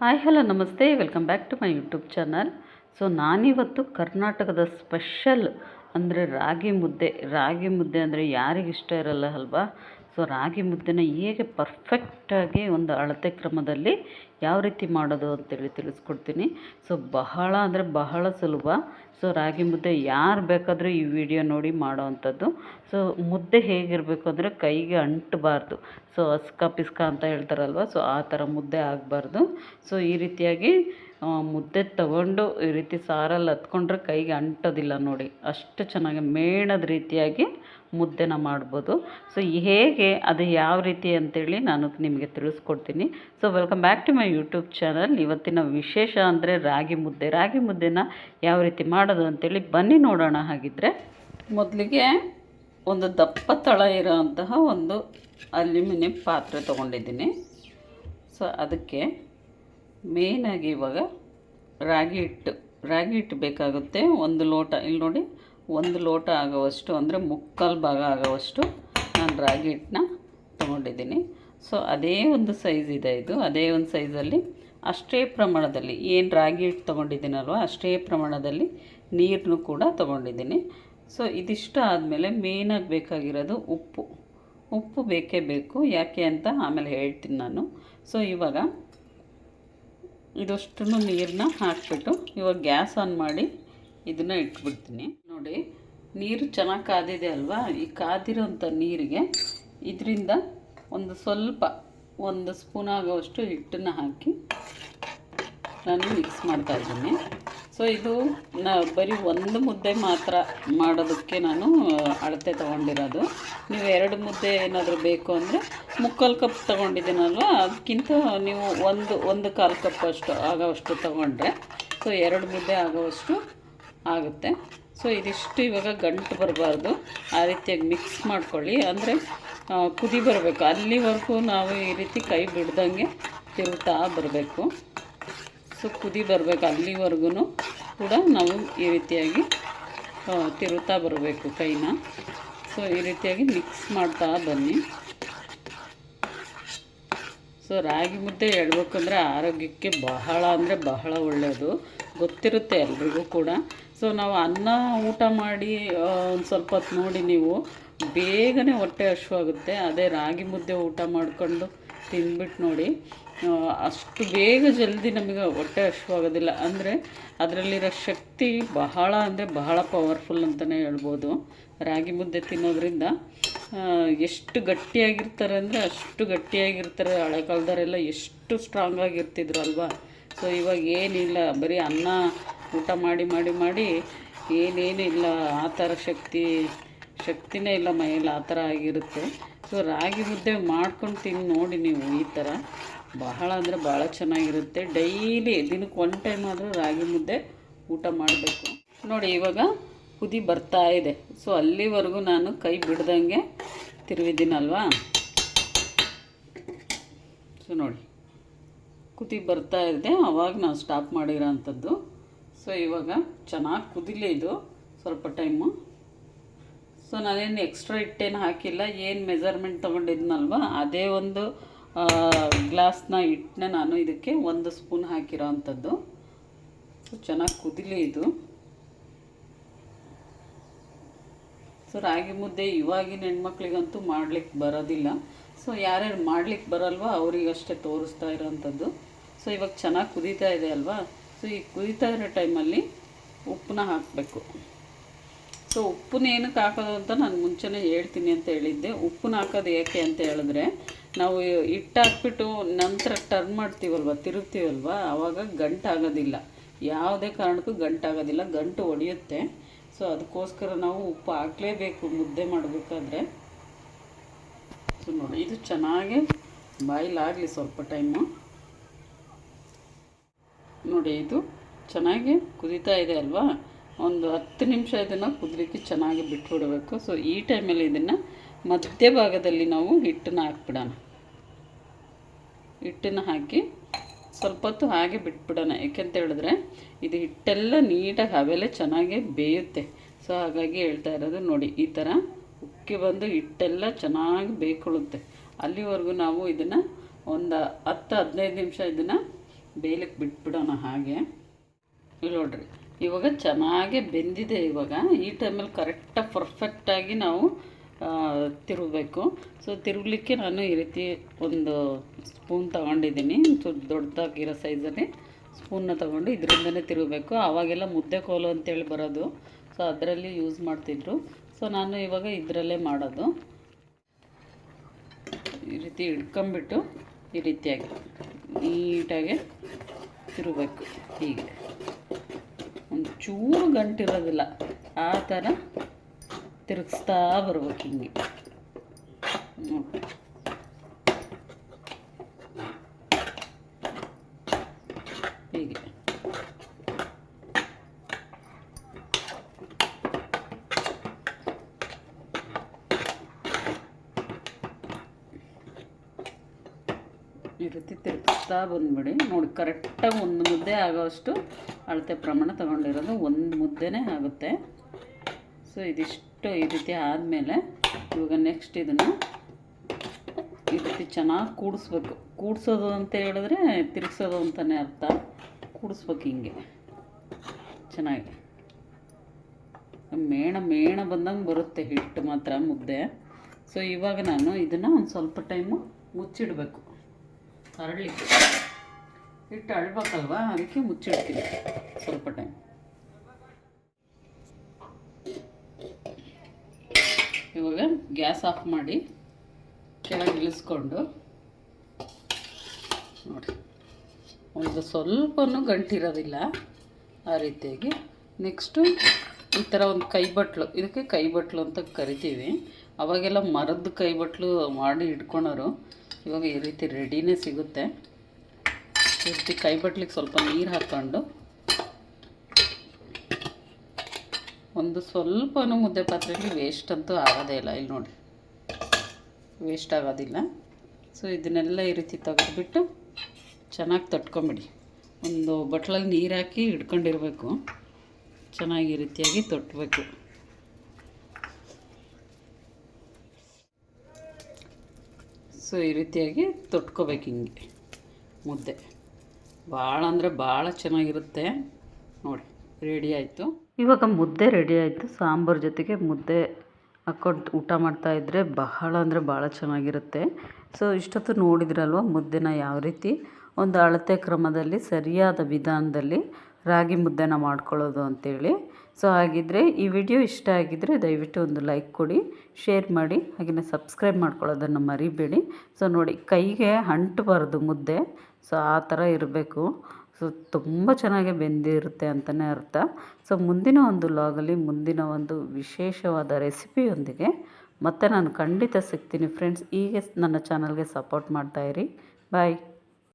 Hi hello, ನಮಸ್ತೆ. Welcome back to my YouTube channel so ನಾನಿವತ್ತು ಕರ್ನಾಟಕದ ಸ್ಪೆಷಲ್ ಅಂದರೆ ರಾಗಿ ಮುದ್ದೆ. ರಾಗಿ ಮುದ್ದೆ ಅಂದರೆ ಯಾರಿಗೆ ಇಷ್ಟ ಇರಲ್ಲ ಅಲ್ವಾ? ಸೊ ರಾಗಿ ಮುದ್ದೆನ ಹೇಗೆ ಪರ್ಫೆಕ್ಟಾಗಿ ಒಂದು ಅಳತೆ ಕ್ರಮದಲ್ಲಿ ಯಾವ ರೀತಿ ಮಾಡೋದು ಅಂತೇಳಿ ತಿಳಿಸ್ಕೊಡ್ತೀನಿ. ಸೊ ಬಹಳ ಅಂದರೆ ಬಹಳ ಸುಲಭ. ಸೊ ರಾಗಿ ಮುದ್ದೆ ಯಾರು ಬೇಕಾದರೂ ಈ ವಿಡಿಯೋ ನೋಡಿ ಮಾಡೋ ಅಂಥದ್ದು. ಸೊ ಮುದ್ದೆ ಹೇಗಿರಬೇಕು ಅಂದರೆ ಕೈಗೆ ಅಂಟಬಾರ್ದು. ಸೊ ಅಸ್ಕ ಪಿಸ್ಕ ಅಂತ ಹೇಳ್ತಾರಲ್ವ ಸೊ ಆ ಥರ ಮುದ್ದೆ ಆಗಬಾರ್ದು. ಸೊ ಈ ರೀತಿಯಾಗಿ ಮುದ್ದೆ ತಗೊಂಡು ಈ ರೀತಿ ಸಾರಲ್ಲಿ ಹತ್ಕೊಂಡ್ರೆ ಕೈಗೆ ಅಂಟೋದಿಲ್ಲ ನೋಡಿ. ಅಷ್ಟು ಚೆನ್ನಾಗಿ ಮೇಣದ ರೀತಿಯಾಗಿ ಮುದ್ದೆನ ಮಾಡ್ಬೋದು. ಸೊ ಹೇಗೆ, ಅದು ಯಾವ ರೀತಿ ಅಂತೇಳಿ ನಾನು ನಿಮಗೆ ತಿಳಿಸ್ಕೊಡ್ತೀನಿ. So welcome back to my YouTube channel ಇವತ್ತಿನ ವಿಶೇಷ ಅಂದರೆ ರಾಗಿ ಮುದ್ದೆ. ರಾಗಿ ಮುದ್ದೆನ ಯಾವ ರೀತಿ ಮಾಡೋದು ಅಂತೇಳಿ ಬನ್ನಿ ನೋಡೋಣ. ಹಾಗಿದ್ರೆ ಮೊದಲಿಗೆ ಒಂದು ದಪ್ಪ ತಳ ಇರೋಂತಹ ಒಂದು ಅಲ್ಯೂಮಿನಿಯಂ ಪಾತ್ರೆ ತೊಗೊಂಡಿದ್ದೀನಿ. ಸೊ ಅದಕ್ಕೆ ಮೇಯ್ನಾಗಿ ಇವಾಗ ರಾಗಿ ಹಿಟ್ಟು. ರಾಗಿ ಹಿಟ್ಟು ಬೇಕಾಗುತ್ತೆ ಒಂದು ಲೋಟ. ಇಲ್ಲಿ ನೋಡಿ ಒಂದು ಲೋಟ ಆಗೋವಷ್ಟು ಅಂದರೆ ಮುಕ್ಕಾಲು ಭಾಗ ಆಗೋವಷ್ಟು ನಾನು ರಾಗಿ ಹಿಟ್ಟನ್ನ ತೊಗೊಂಡಿದ್ದೀನಿ. ಸೊ ಅದೇ ಒಂದು ಸೈಜ್ ಇದೆ ಇದು. ಅದೇ ಒಂದು ಸೈಜಲ್ಲಿ ಅಷ್ಟೇ ಪ್ರಮಾಣದಲ್ಲಿ ಏನು ರಾಗಿ ಹಿಟ್ಟು ತೊಗೊಂಡಿದ್ದೀನಲ್ವ, ಅಷ್ಟೇ ಪ್ರಮಾಣದಲ್ಲಿ ನೀರನ್ನು ಕೂಡ ತೊಗೊಂಡಿದ್ದೀನಿ. ಸೊ ಇದಿಷ್ಟು ಆದಮೇಲೆ ಮೇಯ್ನಾಗಿ ಬೇಕಾಗಿರೋದು ಉಪ್ಪು. ಉಪ್ಪು ಬೇಕೇ ಬೇಕು, ಯಾಕೆ ಅಂತ ಆಮೇಲೆ ಹೇಳ್ತೀನಿ ನಾನು. ಸೊ ಇವಾಗ ಇದಷ್ಟು ನೀರನ್ನ ಹಾಕ್ಬಿಟ್ಟು ಇವಾಗ ಗ್ಯಾಸ್ ಆನ್ ಮಾಡಿ ಇದನ್ನು ಇಟ್ಬಿಡ್ತೀನಿ. ನೋಡಿ, ನೀರು ಚೆನ್ನಾಗಿ ಕಾದಿದೆ ಅಲ್ವಾ? ಈ ಕಾದಿರೋಂಥ ನೀರಿಗೆ ಇದರಿಂದ ಒಂದು ಸ್ವಲ್ಪ, ಒಂದು ಸ್ಪೂನ್ ಆಗೋವಷ್ಟು ಹಿಟ್ಟನ್ನು ಹಾಕಿ ನಾನು ಮಿಕ್ಸ್ ಮಾಡ್ತಾ ಇದ್ದೀನಿ. ಸೊ ಇದು ನಾ ಬರೀ ಒಂದು ಮುದ್ದೆ ಮಾತ್ರ ಮಾಡೋದಕ್ಕೆ ನಾನು ಅಳತೆ ತೊಗೊಂಡಿರೋದು. ನೀವು ಎರಡು ಮುದ್ದೆ ಏನಾದರೂ ಬೇಕು ಅಂದರೆ ಮುಕ್ಕಾಲು ಕಪ್ ತೊಗೊಂಡಿದ್ದೀನಲ್ವ ಅದಕ್ಕಿಂತ ನೀವು ಒಂದು ಒಂದು ಕಾಲು ಕಪ್ ಅಷ್ಟು ಆಗೋವಷ್ಟು ತೊಗೊಂಡ್ರೆ ಸೊ ಎರಡು ಮುದ್ದೆ ಆಗೋವಷ್ಟು ಆಗುತ್ತೆ. ಸೊ, ಇದಿಷ್ಟು ಇವಾಗ ಗಂಟು ಬರಬಾರ್ದು. ಆ ರೀತಿಯಾಗಿ ಮಿಕ್ಸ್ ಮಾಡ್ಕೊಳ್ಳಿ. ಅಂದರೆ ಕುದಿ ಬರಬೇಕು. ಅಲ್ಲಿವರೆಗೂ ನಾವು ಈ ರೀತಿ ಕೈ ಬಿಡ್ದಂಗೆ ತಿರುಗ್ತಾ ಬರಬೇಕು. ಸೊ, ಕುದಿ ಬರಬೇಕು. ಅಲ್ಲಿವರೆಗೂ ಕೂಡ ನಾವು ಈ ರೀತಿಯಾಗಿ ತಿರುತ್ತಾ ಬರಬೇಕು ಕೈನ. ಸೊ, ಈ ರೀತಿಯಾಗಿ ಮಿಕ್ಸ್ ಮಾಡ್ತಾ ಬನ್ನಿ. ಸೊ, ರಾಗಿ ಮುದ್ದೆ ಹೇಳ್ಬೇಕಂದ್ರೆ ಆರೋಗ್ಯಕ್ಕೆ ಬಹಳ ಅಂದರೆ ಬಹಳ ಒಳ್ಳೆಯದು ಗೊತ್ತಿರುತ್ತೆ ಎಲ್ರಿಗೂ ಕೂಡ. ಸೊ ನಾವು ಅನ್ನ ಊಟ ಮಾಡಿ ಒಂದು ಸ್ವಲ್ಪ ಹೊತ್ತು ನೋಡಿ ನೀವು. ಬೇಗನೆ ಹೊಟ್ಟೆ ಹಶುವಾಗುತ್ತೆ ಅದೇ ರಾಗಿ ಮುದ್ದೆ ಊಟ ಮಾಡಿಕೊಂಡು ತಿಂದ್ಬಿಟ್ಟು ನೋಡಿ. ಅಷ್ಟು ಬೇಗ ಜಲ್ದಿ ನಮಗೆ ಹೊಟ್ಟೆ ಹಶುವಾಗೋದಿಲ್ಲ ಅಂದರೆ ಅದರಲ್ಲಿರೋ ಶಕ್ತಿ ಬಹಳ ಅಂದರೆ ಬಹಳ ಪವರ್ಫುಲ್ ಅಂತಲೇ ಹೇಳ್ಬೋದು. ರಾಗಿ ಮುದ್ದೆ ತಿನ್ನೋದ್ರಿಂದ ಎಷ್ಟು ಗಟ್ಟಿಯಾಗಿರ್ತಾರೆ ಅಂದರೆ ಅಷ್ಟು ಗಟ್ಟಿಯಾಗಿರ್ತಾರೆ. ಹಳೆ ಕಾಲದವರೆಲ್ಲ ಎಷ್ಟು ಸ್ಟ್ರಾಂಗ್ ಆಗಿರ್ತಿದ್ರು ಅಲ್ವಾ? ಸೊ ಇವಾಗ ಏನಿಲ್ಲ. ಬರೀ ಅನ್ನ ಊಟ ಮಾಡಿ ಮಾಡಿ ಮಾಡಿ ಏನೇನು ಇಲ್ಲ, ಆ ಥರ ಶಕ್ತಿ, ಶಕ್ತಿನೇ ಇಲ್ಲ ಮೈಯಲ್ಲಿ ಆ ಥರ ಆಗಿರುತ್ತೆ. ಸೊ ರಾಗಿ ಮುದ್ದೆ ಮಾಡ್ಕೊಂಡು ತಿಂದು ನೋಡಿ ನೀವು ಈ ಥರ. ಬಹಳ ಅಂದರೆ ಭಾಳ ಚೆನ್ನಾಗಿರುತ್ತೆ. ಡೈಲಿ, ದಿನಕ್ಕೆ ಒನ್ ಟೈಮ್ ಆದರೂ ರಾಗಿ ಮುದ್ದೆ ಊಟ ಮಾಡಬೇಕು. ನೋಡಿ, ಇವಾಗ ಕುದಿ ಬರ್ತಾ ಇದೆ. ಸೊ ಅಲ್ಲಿವರೆಗೂ ನಾನು ಕೈ ಬಿಡ್ದಂಗೆ ತಿರುವಿದ್ದೀನಲ್ವಾ? ಸೊ ನೋಡಿ, ಕುದಿ ಬರ್ತಾ ಇದೆ. ಅವಾಗ ನಾವು ಸ್ಟಾಪ್ ಮಾಡಿರೋ ಅಂಥದ್ದು ಸೊ ಇವಾಗ ಚೆನ್ನಾಗಿ ಕುದಿಲೇ ಇದು, ಸ್ವಲ್ಪ ಟೈಮು ಸೊ ನಾನೇನು ಎಕ್ಸ್ಟ್ರಾ ಹಿಟ್ಟೇನು ಹಾಕಿಲ್ಲ, ಏನು ಮೆಜರ್ಮೆಂಟ್ ತೊಗೊಂಡಿದ್ನಲ್ವ, ಅದೇ ಒಂದು ಗ್ಲಾಸ್ನ ಹಿಟ್ಟನ್ನ ನಾನು ಇದಕ್ಕೆ ಒಂದು ಸ್ಪೂನ್ ಹಾಕಿರೋ ಅಂಥದ್ದು. ಸೊ ಚೆನ್ನಾಗಿ ಕುದಿಲಿ ಇದು. ಸೊ ರಾಗಿ ಮುದ್ದೆ ಇವಾಗಿನ ಹೆಣ್ಮಕ್ಳಿಗಂತೂ ಮಾಡ್ಲಿಕ್ಕೆ ಬರೋದಿಲ್ಲ. ಸೊ ಯಾರ್ಯಾರು ಮಾಡ್ಲಿಕ್ಕೆ ಬರಲ್ವ ಅವರಿಗಷ್ಟೇ ತೋರಿಸ್ತಾ ಇರೋವಂಥದ್ದು ಸೊ ಇವಾಗ ಚೆನ್ನಾಗಿ ಕುದೀತಾ ಇದೆ ಅಲ್ವಾ? ಸೊ ಈ ಕುದಿತಾ ಇರೋ ಟೈಮಲ್ಲಿ ಉಪ್ಪನ್ನ ಹಾಕಬೇಕು. ಸೊ ಉಪ್ಪನ್ನ ಏನಕ್ಕೆ ಹಾಕೋದು ಅಂತ ನಾನು ಮುಂಚೆನೇ ಹೇಳ್ತೀನಿ ಅಂತ ಹೇಳಿದ್ದೆ. ಉಪ್ಪನ್ನ ಹಾಕೋದು ಏಕೆ ಅಂತ ಹೇಳಿದ್ರೆ, ನಾವು ಹಿಟ್ಟು ಹಾಕ್ಬಿಟ್ಟು ನಂತರ ಟರ್ನ್ ಮಾಡ್ತೀವಲ್ವ, ತಿರುಗ್ತೀವಲ್ವ ಆವಾಗ ಗಂಟಾಗೋದಿಲ್ಲ. ಯಾವುದೇ ಕಾರಣಕ್ಕೂ ಗಂಟಾಗೋದಿಲ್ಲ, ಗಂಟು ಒಡೆಯುತ್ತೆ. ಸೊ ಅದಕ್ಕೋಸ್ಕರ ನಾವು ಉಪ್ಪು ಹಾಕಲೇಬೇಕು, ಮುದ್ದೆ ಮಾಡಬೇಕಾದ್ರೆ. ಸೊ ನೋಡಿ, ಇದು ಚೆನ್ನಾಗಿ ಬಾಯ್ಲಾಗಲಿ ಸ್ವಲ್ಪ ಟೈಮು. ನೋಡಿ, ಇದು ಚೆನ್ನಾಗಿ ಕುದಿತಾ ಇದೆ ಅಲ್ವಾ? ಒಂದು ಹತ್ತು ನಿಮಿಷ ಇದನ್ನು ಕುದಲಿಕ್ಕೆ ಚೆನ್ನಾಗಿ ಬಿಟ್ಬಿಡಬೇಕು. ಸೊ ಈ ಟೈಮಲ್ಲಿ ಇದನ್ನು ಮಧ್ಯಭಾಗದಲ್ಲಿ ನಾವು ಹಿಟ್ಟನ್ನು ಹಾಕ್ಬಿಡೋಣ. ಹಿಟ್ಟನ್ನು ಹಾಕಿ ಸ್ವಲ್ಪ ಹೊತ್ತು ಹಾಗೆ ಬಿಟ್ಬಿಡೋಣ. ಯಾಕೆಂತ ಹೇಳಿದ್ರೆ, ಇದು ಹಿಟ್ಟೆಲ್ಲ ನೀಟಾಗಿ ಹವೆಲೆ ಚೆನ್ನಾಗಿ ಬೇಯುತ್ತೆ. ಸೊ ಹಾಗಾಗಿ ಹೇಳ್ತಾ ಇರೋದು ನೋಡಿ, ಈ ಥರ ಉಕ್ಕಿ ಬಂದು ಹಿಟ್ಟೆಲ್ಲ ಚೆನ್ನಾಗಿ ಬೇಯ್ಕೊಳ್ಳುತ್ತೆ ಅಲ್ಲಿವರೆಗೂ ನಾವು ಇದನ್ನು ಒಂದು ಹತ್ತು ಹದಿನೈದು ನಿಮಿಷ ಇದನ್ನು ಬೇಯಲಿಕ್ಕೆ ಬಿಟ್ಬಿಡೋಣ ಹಾಗೆ. ಇಲ್ಲಿ ನೋಡ್ರಿ, ಇವಾಗ ಚೆನ್ನಾಗೆ ಬೆಂದಿದೆ ಇವಾಗ. ಈ ಟೈಮಲ್ಲಿ ಕರೆಕ್ಟಾಗಿ ಪರ್ಫೆಕ್ಟಾಗಿ ನಾವು ತಿರುಗಬೇಕು. ಸೊ ತಿರುಗಲಿಕ್ಕೆ ನಾನು ಈ ರೀತಿ ಒಂದು ಸ್ಪೂನ್ ತಗೊಂಡಿದ್ದೀನಿ. ಸ್ವಲ್ಪ ದೊಡ್ಡದಾಗಿರೋ ಸೈಜಲ್ಲಿ ಸ್ಪೂನ್ನ ತಗೊಂಡು ಇದರಿಂದನೇ ತಿರುಗಬೇಕು. ಆವಾಗೆಲ್ಲ ಮುದ್ದೆ ಕೋಲು ಅಂತೇಳಿ ಬರೋದು. ಸೊ ಅದರಲ್ಲಿ ಯೂಸ್ ಮಾಡ್ತಿದ್ರು. ಸೊ ನಾನು ಇವಾಗ ಇದರಲ್ಲೇ ಮಾಡೋದು. ಈ ರೀತಿ ಹಿಡ್ಕೊಂಬಿಟ್ಟು ಈ ರೀತಿಯಾಗಿ. ನೀಟಾಗಿ ತಿರುಗಬೇಕು. ಹೀಗೆ. ಒಂದು ಚೂರು ಗಂಟಿರೋದಿಲ್ಲ. ಆ ಥರ ತಿರುಗಿಸ್ತಾ ಬರ್ಬೇಕು ಹಿಂಗೆ. ಈ ರೀತಿ ತಿರುಗಿಸ್ತಾ ಬಂದ್ಬಿಡಿ. ನೋಡಿ ಕರೆಕ್ಟಾಗಿ ಒಂದು ಮುದ್ದೆ ಆಗೋಷ್ಟು ಅಳತೆ ಪ್ರಮಾಣ ತೊಗೊಂಡಿರೋದು ಒಂದು ಮುದ್ದೆನೇ ಆಗುತ್ತೆ. ಸೊ ಇದಿಷ್ಟು ಈ ರೀತಿ ಆದಮೇಲೆ ಇವಾಗ ನೆಕ್ಸ್ಟ್ ಇದನ್ನು ಈ ರೀತಿ ಚೆನ್ನಾಗಿ ಕೂಡಿಸ್ಬೇಕು. ಕೂಡಿಸೋದು ಅಂತ ಹೇಳಿದ್ರೆ ತಿರುಗಿಸೋದು ಅಂತಲೇ ಅರ್ಥ. ಕೂಡಿಸ್ಬೇಕು ಹಿಂಗೆ. ಚೆನ್ನಾಗಿ. ಮೇಣ ಮೇಣ ಬಂದಂಗೆ ಬರುತ್ತೆ ಹಿಟ್ಟು ಮಾತ್ರ ಮುದ್ದೆ. ಸೊ ಇವಾಗ ನಾನು ಇದನ್ನು ಒಂದು ಸ್ವಲ್ಪ ಟೈಮು ಮುಚ್ಚಿಡಬೇಕು. ಹರಳಲಿಕ್ಕೆ ಹಿಟ್ಟು ಅಳ್ಬೇಕಲ್ವಾ? ಅದಕ್ಕೆ ಮುಚ್ಚಿಡ್ತೀನಿ ಸ್ವಲ್ಪ ಟೈಮ್ ಇವಾಗ ಗ್ಯಾಸ್ ಆಫ್ ಮಾಡಿ ಕೆಳಗೆ ಇಳಿಸ್ಕೊಂಡು ನೋಡಿ. ಒಂದು ಸ್ವಲ್ಪನೂ ಗಂಟಿರೋದಿಲ್ಲ ಆ ರೀತಿಯಾಗಿ. ನೆಕ್ಸ್ಟು ಈ ಥರ ಒಂದು ಕೈಬಟ್ಲು, ಇದಕ್ಕೆ ಕೈಬಟ್ಲು ಅಂತ ಕರಿತೀವಿ. ಅವಾಗೆಲ್ಲ ಮರದ ಕೈಬಟ್ಲು ಮಾಡಿ ಇಟ್ಕೊಳೋರು ಇವಾಗ ಈ ರೀತಿ ರೆಡಿನೇ ಸಿಗುತ್ತೆ. ಈ ರೀತಿ ಕೈ ಬಟ್ಲಿಗೆ ಸ್ವಲ್ಪ ನೀರು ಹಾಕ್ಕೊಂಡು ಒಂದು ಸ್ವಲ್ಪನೂ ಮುದ್ದೆ ಪಾತ್ರೆಯಲ್ಲಿ ವೇಸ್ಟ್ ಅಂತೂ ಆಗೋದೇ ಇಲ್ಲ. ಇಲ್ಲಿ ನೋಡಿ ವೇಸ್ಟ್ ಆಗೋದಿಲ್ಲ. ಸೊ ಇದನ್ನೆಲ್ಲ ಈ ರೀತಿ ತೆಗೆದುಬಿಟ್ಟು ಚೆನ್ನಾಗಿ ತಟ್ಕೊಂಬಿಡಿ. ಒಂದು ಬಟ್ಲಲ್ಲಿ ನೀರು ಹಾಕಿ ಇಟ್ಕೊಂಡಿರಬೇಕು. ಚೆನ್ನಾಗಿ ಈ ರೀತಿಯಾಗಿ ತೊಟ್ಟಬೇಕು ಸೊ, ಈ ರೀತಿಯಾಗಿ ತೊಟ್ಕೋಬೇಕು ಹಿಂಗೆ. ಮುದ್ದೆ. ಭಾಳ ಅಂದರೆ ಭಾಳ ಚೆನ್ನಾಗಿರುತ್ತೆ. ನೋಡಿ, ರೆಡಿ ಆಯಿತು. ಇವಾಗ ಮುದ್ದೆ ರೆಡಿ ಆಯಿತು. ಸಾಂಬಾರು ಜೊತೆಗೆ ಮುದ್ದೆ ಹಾಕ್ಕೊಂಡು ಊಟ ಮಾಡ್ತಾ ಇದ್ದರೆ ಬಹಳ ಅಂದರೆ ಭಾಳ ಚೆನ್ನಾಗಿರುತ್ತೆ. ಸೊ, ಇಷ್ಟೊತ್ತು ನೋಡಿದ್ರಲ್ವ ಮುದ್ದೆನ ಯಾವ ರೀತಿ? ಒಂದು ಅಳತೆ ಕ್ರಮದಲ್ಲಿ, ಸರಿಯಾದ ವಿಧಾನದಲ್ಲಿ ರಾಗಿ ಮುದ್ದೆನ ಮಾಡ್ಕೊಳ್ಳೋದು ಅಂತೇಳಿ. ಸೊ ಹಾಗಿದ್ದರೆ ಈ ವಿಡಿಯೋ ಇಷ್ಟ ಆಗಿದ್ದರೆ ದಯವಿಟ್ಟು ಒಂದು ಲೈಕ್ ಕೊಡಿ, ಶೇರ್ ಮಾಡಿ ಹಾಗೆಯೇ ಸಬ್ಸ್ಕ್ರೈಬ್ ಮಾಡ್ಕೊಳ್ಳೋದನ್ನು ಮರಿಬೇಡಿ. ಸೊ ನೋಡಿ, ಕೈಗೆ ಅಂಟಬಾರ್ದು ಮುದ್ದೆ. ಸೊ ಆ ಥರ ಇರಬೇಕು. ಸೊ ತುಂಬ ಚೆನ್ನಾಗಿ ಬೆಂದಿರುತ್ತೆ ಅಂತಲೇ ಅರ್ಥ. ಸೊ ಮುಂದಿನ ಒಂದು ಲಾಗಲ್ಲಿ ಮುಂದಿನ ಒಂದು ವಿಶೇಷವಾದ ರೆಸಿಪಿಯೊಂದಿಗೆ ಮತ್ತೆ ನಾನು ಖಂಡಿತ ಸಿಗ್ತೀನಿ. ಫ್ರೆಂಡ್ಸ್ ಹೀಗೆ ನನ್ನ ಚಾನಲ್ಗೆ ಸಪೋರ್ಟ್ ಮಾಡ್ತಾಯಿರಿ ಬಾಯ್